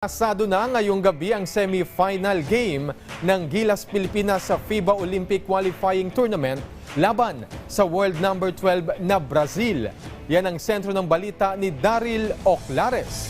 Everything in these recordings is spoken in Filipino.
Asado na ngayong gabi ang semi-final game ng Gilas Pilipinas sa FIBA Olympic Qualifying Tournament laban sa world number 12 na Brazil. Yan ang sentro ng balita ni Daryl Oclares.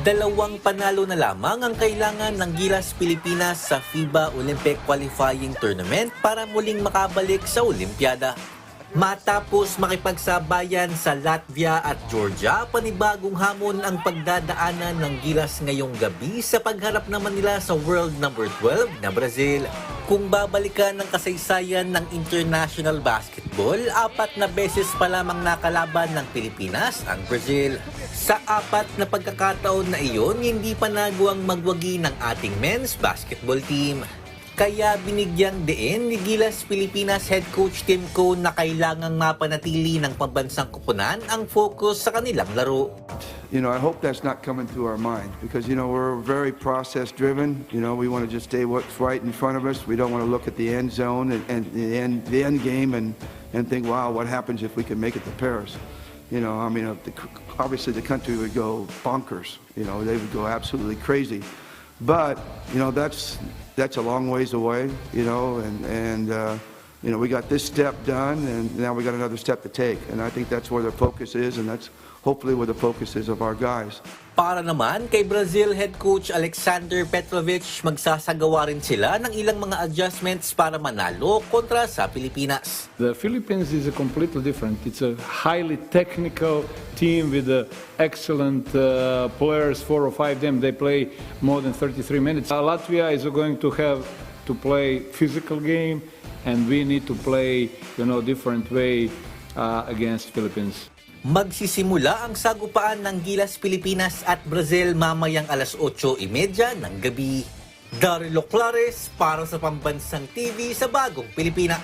Dalawang panalo na lamang ang kailangan ng Gilas Pilipinas sa FIBA Olympic Qualifying Tournament para muling makabalik sa Olimpiada. Matapos makipagsabayan sa Latvia at Georgia, panibagong hamon ang pagdadaanan ng Gilas ngayong gabi sa pagharap naman nila sa world number 12 na Brazil. Kung babalikan ng kasaysayan ng international basketball, apat na beses pa lamang nakalaban ng Pilipinas ang Brazil. Sa apat na pagkakataon na iyon, hindi pa nagawang magwagi ng ating men's basketball team. Kaya binigyang diin ni Gilas Pilipinas head coach Tim Cone na kailangang mapanatili ng pambansang kupunan ang focus sa kanilang laro. You know, I hope that's not coming through our mind because, you know, we're very process driven. You know, we want to just stay what's right in front of us. We don't want to look at the end zone and, and the, end, the end game and, and think, wow, what happens if we can make it to Paris? You know, I mean, uh, the, obviously the country would go bonkers. You know, they would go absolutely crazy. But, you know, that's, that's a long ways away, you know, and, and uh, you know, we got this step done, and now we got another step to take. And I think that's where the focus is, and that's hopefully where the focus is of our guys. Para naman kay Brazil head coach Alexander Petrovic, magsasagawa rin sila ng ilang mga adjustments para manalo kontra sa Pilipinas. The Philippines is a completely different. It's a highly technical team with uh, excellent uh, players, four or five of them. They play more than 33 minutes. Uh, Latvia is going to have to play physical game, and we need to play, you know, different way uh, against Philippines. Magsisimula ang sagupaan ng Gilas Pilipinas at Brazil mamayang alas 8.30 ng gabi. Daryl Clares para sa Pambansang TV sa Bagong Pilipinas.